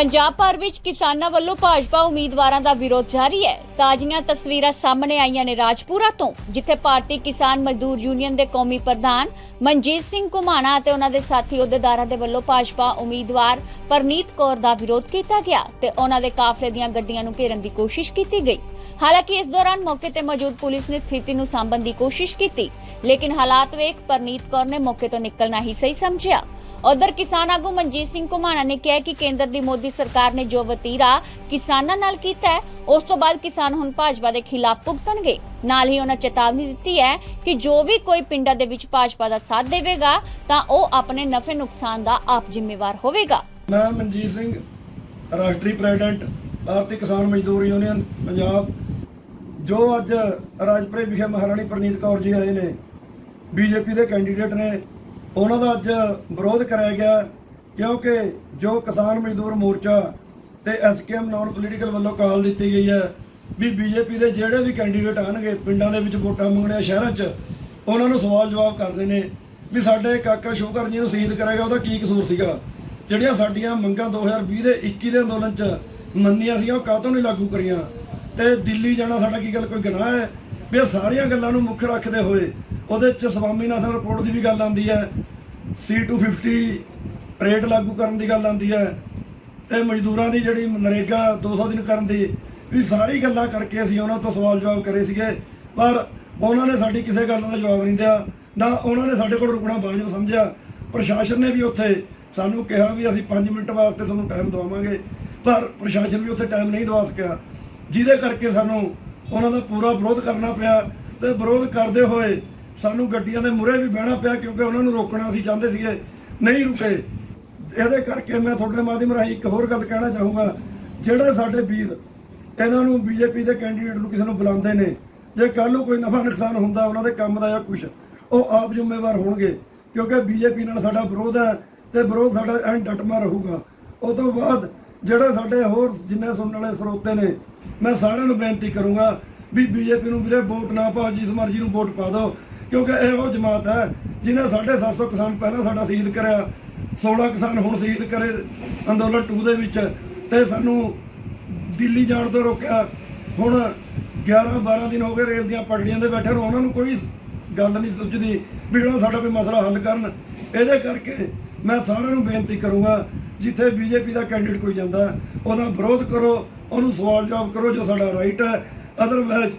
ਪੰਜਾਬ ਭਰ ਵਿੱਚ ਕਿਸਾਨਾਂ ਵੱਲੋਂ ਭਾਜਪਾ ਉਮੀਦਵਾਰਾਂ ਦਾ ਵਿਰੋਧ ਜਾਰੀ ਹੈ। ਤਾਜ਼ੀਆਂ ਤਸਵੀਰਾਂ ਸਾਹਮਣੇ ਆਈਆਂ ਨੇ ਰਾਜਪੁਰਾ ਤੋਂ, ਜਿੱਥੇ ਭਾਰਤੀ ਕਿਸਾਨ ਮਜ਼ਦੂਰ ਯੂਨੀਅਨ ਦੇ ਕੌਮੀ ਪ੍ਰਧਾਨ ਮਨਜੀਤ ਸਿੰਘ ਘੁਮਾਣਾ ਅਤੇ ਉਹਨਾਂ ਦੇ ਸਾਥੀ ਅਹੁਦੇਦਾਰਾਂ ਦੇ ਵੱਲੋਂ ਭਾਜਪਾ ਉਮੀਦਵਾਰ ਪਰਨੀਤ ਕੌਰ ਦਾ ਵਿਰੋਧ ਕੀਤਾ ਗਿਆ ਤੇ ਉਹਨਾਂ ਦੇ ਕਾਫਲੇ ਦੀਆਂ ਗੱਡੀਆਂ ਨੂੰ ਘੇਰਨ ਦੀ ਕੋਸ਼ਿਸ਼ ਕੀਤੀ ਗਈ। ਹਾਲਾਂਕਿ ਇਸ ਦੌਰਾਨ ਮੌਕੇ ਤੇ ਮੌਜੂਦ ਪੁਲਿਸ ਨੇ ਸਥਿਤੀ ਨੂੰ ਸਾਂਭਣ ਦੀ ਕੋਸ਼ਿਸ਼ ਕੀਤੀ, ਲੇਕਿਨ ਹਾਲਾਤ ਵੇਖ ਪਰਨੀਤ ਕੌਰ ਨੇ ਮੌਕੇ ਤੋਂ ਨਿਕਲਣਾ ਹੀ ਸਹੀ ਸਮਝਿਆ। ਉਧਰ ਕਿਸਾਨ ਆਗੂ ਮਨਜੀਤ ਸਿੰਘ ਘੁਮਾਣਾ ਨੇ ਕਿਹਾ ਕਿ ਕੇਂਦਰ ਦੀ ਮੋਦੀ ਸਰਕਾਰ ਨੇ ਜੋ ਵਤੀਰਾ ਕਿਸਾਨਾਂ ਨਾਲ ਕੀਤਾ ਹੈ, ਉਸ ਤੋਂ ਬਾਅਦ ਕਿਸਾਨ ਹੁਣ ਭਾਜਪਾ ਦੇ ਖਿਲਾਫ ਭੁਗਤਣਗੇ। ਨਾਲ ਹੀ ਉਹਨਾਂ ਚੇਤਾਵਨੀ ਦਿੱਤੀ ਹੈ ਕਿ ਜੋ ਵੀ ਕੋਈ ਪਿੰਡਾਂ ਦੇ ਵਿੱਚ ਭਾਜਪਾ ਦਾ ਸਾਥ ਦੇਵੇਗਾ, ਤਾਂ ਉਹ ਆਪਣੇ ਨਫੇ ਨੁਕਸਾਨ ਦਾ ਆਪ ਜ਼ਿੰਮੇਵਾਰ ਹੋਵੇਗਾ। ਮੈਂ ਮਨਜੀਤ ਸਿੰਘ, ਰਾਸ਼ਟਰੀ ਪ੍ਰੈਜ਼ੀਡੈਂਟ, ਭਾਰਤੀ ਕਿਸਾਨ ਮਜ਼ਦੂਰ ਯੂਨੀਅਨ, ਪੰਜਾਬ। ਜੋ ਅੱਜ ਰਾਜਪੁਰੇ ਵਿਖੇ ਮਹਾਰਾਣੀ ਪ੍ਰਨੀਤ ਕੌਰ ਜੀ ਆਏ ਨੇ, ਬੀਜੇਪੀ ਦੇ ਕੈਂਡੀਡੇਟ ਨੇ ਉਹਨਾਂ ਦਾ ਅੱਜ ਵਿਰੋਧ ਕਰਾਇਆ ਗਿਆ ਕਿਉਂਕਿ ਜੋ ਕਿਸਾਨ ਮਜ਼ਦੂਰ ਮੋਰਚਾ ਤੇ ਐਸਕੇਐਮ ਨਾਨ ਪੋਲੀਟੀਕਲ ਵੱਲੋਂ ਕਾਲ ਦਿੱਤੀ ਗਈ ਹੈ ਵੀ ਬੀਜੇਪੀ ਦੇ ਜਿਹੜੇ ਵੀ ਕੈਂਡੀਡੇਟ ਆਣਗੇ ਪਿੰਡਾਂ ਦੇ ਵਿੱਚ ਵੋਟਾਂ ਮੰਗਣੇ ਸ਼ਹਿਰਾਂ 'ਚ, ਉਹਨਾਂ ਨੂੰ ਸਵਾਲ ਜਵਾਬ ਕਰਨੇ ਨੇ ਵੀ ਸਾਡੇ ਕਾਕਾ ਸ਼ੋਕਰ ਜੀ ਨੂੰ ਸ਼ਹੀਦ ਕਰਾਏਗਾ ਉਹਦਾ ਕੀ ਕਸੂਰ ਸੀਗਾ? ਜਿਹੜੀਆਂ ਸਾਡੀਆਂ ਮੰਗਾਂ 2020 ਦੇ 21 ਦੇ ਅੰਦੋਲਨ 'ਚ ਮੰਨੀਆਂ ਸੀ ਉਹ ਕਾਹਤੋਂ ਨਹੀਂ ਲਾਗੂ ਕਰੀਆਂ? ਤੇ ਦਿੱਲੀ ਜਾਣਾ ਸਾਡਾ ਕੀ ਗੱਲ ਕੋਈ ਗੁਨਾਹ ਹੈ? ਵੀ ਇਹ ਸਾਰੀਆਂ ਗੱਲਾਂ ਨੂੰ ਮੁੱਖ ਰੱਖਦੇ ਹੋਏ ਉਹਦੇ 'ਚ ਸਵਾਮੀਨਾਥਨ ਰਿਪੋਰਟ ਦੀ ਵੀ ਗੱਲ ਆਉਂਦੀ ਹੈ। C250 ਰੇਟ ਲਾਗੂ ਕਰਨ ਦੀ ਗੱਲ ਆਉਂਦੀ ਹੈ ਤੇ ਮਜ਼ਦੂਰਾਂ ਦੀ ਜਿਹੜੀ ਨਰੇਗਾ 200 ਦਿਨ ਕਰਨ ਦੀ ਵੀ ਸਾਰੀ ਗੱਲਾਂ ਕਰਕੇ ਅਸੀਂ ਉਹਨਾਂ ਤੋਂ ਸਵਾਲ ਜਵਾਬ ਕਰੇ ਸੀਗੇ। ਪਰ ਉਹਨਾਂ ਨੇ ਸਾਡੀ ਕਿਸੇ ਗੱਲ ਦਾ ਜਵਾਬ ਨਹੀਂ ਦਿਆ, ਨਾ ਉਹਨਾਂ ਨੇ ਸਾਡੇ ਕੋਲ ਰੁਕਣਾ ਵਾਜਬ ਸਮਝਿਆ। ਪ੍ਰਸ਼ਾਸਨ ਨੇ ਵੀ ਉੱਥੇ ਸਾਨੂੰ ਕਿਹਾ ਵੀ ਅਸੀਂ 5 ਮਿੰਟ ਵਾਸਤੇ ਤੁਹਾਨੂੰ ਟਾਈਮ ਦਵਾਵਾਂਗੇ, ਪਰ ਪ੍ਰਸ਼ਾਸਨ ਵੀ ਉੱਥੇ ਟਾਈਮ ਨਹੀਂ ਦਵਾ ਸਕਿਆ। ਜਿਹਦੇ ਕਰਕੇ ਸਾਨੂੰ ਉਹਨਾਂ ਦਾ ਪੂਰਾ ਵਿਰੋਧ ਕਰਨਾ ਪਿਆ ਤੇ ਵਿਰੋਧ ਕਰਦੇ ਹੋਏ ਸਾਨੂੰ ਗੱਡੀਆਂ ਦੇ ਮੂਹਰੇ ਵੀ ਬਹਿਣਾ ਪਿਆ ਕਿਉਂਕਿ ਉਹਨਾਂ ਨੂੰ ਰੋਕਣਾ ਅਸੀਂ ਚਾਹੁੰਦੇ ਸੀਗੇ। ਨਹੀਂ ਰੁਕੇ। ਇਹਦੇ ਕਰਕੇ ਮੈਂ ਤੁਹਾਡੇ ਮਾਧਿਅਮ ਰਾਹੀਂ ਇੱਕ ਹੋਰ ਗੱਲ ਕਹਿਣਾ ਚਾਹੂੰਗਾ। ਜਿਹੜੇ ਸਾਡੇ ਵੀਰ ਇਹਨਾਂ ਨੂੰ ਬੀਜੇਪੀ ਦੇ ਕੈਂਡੀਡੇਟ ਨੂੰ ਕਿਸੇ ਨੂੰ ਬੁਲਾਉਂਦੇ ਨੇ, ਜੇ ਕੱਲ ਨੂੰ ਕੋਈ ਨਫਾ ਨੁਕਸਾਨ ਹੁੰਦਾ ਉਹਨਾਂ ਦੇ ਕੰਮ ਦਾ ਜਾਂ ਕੁਝ ਉਹ ਆਪ ਜ਼ਿੰਮੇਵਾਰ ਹੋਣਗੇ। ਕਿਉਂਕਿ ਬੀਜੇਪੀ ਨਾਲ ਸਾਡਾ ਵਿਰੋਧ ਹੈ ਤੇ ਵਿਰੋਧ ਸਾਡਾ ਐਂ ਡਟਮਾ ਰਹੂਗਾ। ਉਸ ਤੋਂ ਬਾਅਦ ਜਿਹੜੇ ਸਾਡੇ ਹੋਰ ਜਿੰਨੇ ਸੁਣਨ ਵਾਲੇ ਸਰੋਤੇ ਨੇ, ਮੈਂ ਸਾਰਿਆਂ ਨੂੰ ਬੇਨਤੀ ਕਰੂੰਗਾ ਵੀ ਬੀਜੇਪੀ ਨੂੰ ਵੀਰੇ ਵੋਟ ਨਾ ਪਾਓ, ਜਿਸ ਮਰਜ਼ੀ ਨੂੰ ਵੋਟ ਪਾ ਦਿਓ। ਕਿਉਂਕਿ ਇਹ ਉਹ ਜਮਾਤ ਹੈ ਜਿਨੇ 750 ਕਿਸਾਨ ਪਹਿਲਾਂ ਸਾਡਾ ਸ਼ਹੀਦ ਕਰਿਆ 16 ਕਿਸਾਨ ਹੁਣ ਸ਼ਹੀਦ ਕਰੇ ਅੰਦੋਲਨ 2 ਦੇ ਵਿੱਚ ਤੇ ਸਾਨੂੰ ਦਿੱਲੀ ਜਾਣ ਤੋਂ ਰੋਕਿਆ। ਹੁਣ 11 12 ਦਿਨ ਹੋ ਗਏ ਰੇਲ ਦੀਆਂ ਪਟੜੀਆਂ ਦੇ ਬੈਠੇ ਨੂੰ, ਉਹਨਾਂ ਨੂੰ ਕੋਈ ਗੱਲ ਨਹੀਂ ਸੁਝਦੀ ਵੀ ਜਿਹੜਾ ਸਾਡਾ ਕੋਈ ਮਸਲਾ ਹੱਲ ਕਰਨ। ਇਹਦੇ ਕਰਕੇ ਮੈਂ ਸਾਰਿਆਂ ਨੂੰ ਬੇਨਤੀ ਕਰੂੰਗਾ, ਜਿੱਥੇ ਬੀਜੇਪੀ ਦਾ ਕੈਂਡੀਡੇਟ ਕੋਈ ਜਾਂਦਾ, ਉਹਦਾ ਵਿਰੋਧ ਕਰੋ, ਉਹਨੂੰ ਸਵਾਲ ਜਵਾਬ ਕਰੋ ਜੋ ਸਾਡਾ ਰਾਈਟ ਹੈ। ਅਦਰਵਾਇਜ਼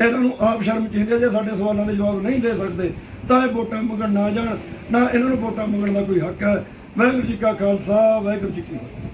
ਇਹਨਾਂ ਨੂੰ ਆਪ ਸ਼ਰਮ ਚਾਹੀਦੀ ਹੈ ਜੇ ਸਾਡੇ ਸਵਾਲਾਂ ਦੇ ਜਵਾਬ ਨਹੀਂ ਦੇ ਸਕਦੇ, ਤਾਂ ਇਹ ਵੋਟਾਂ ਮੰਗਣ ਨਾ ਜਾਣ, ਨਾ ਇਹਨਾਂ ਨੂੰ ਵੋਟਾਂ ਮੰਗਣ ਦਾ ਕੋਈ ਹੱਕ ਹੈ। ਵਾਹਿਗੁਰੂ ਜੀ ਕਾ ਖਾਲਸਾ, ਵਾਹਿਗੁਰੂ ਜੀ ਕੀ ਫਤਿਹ।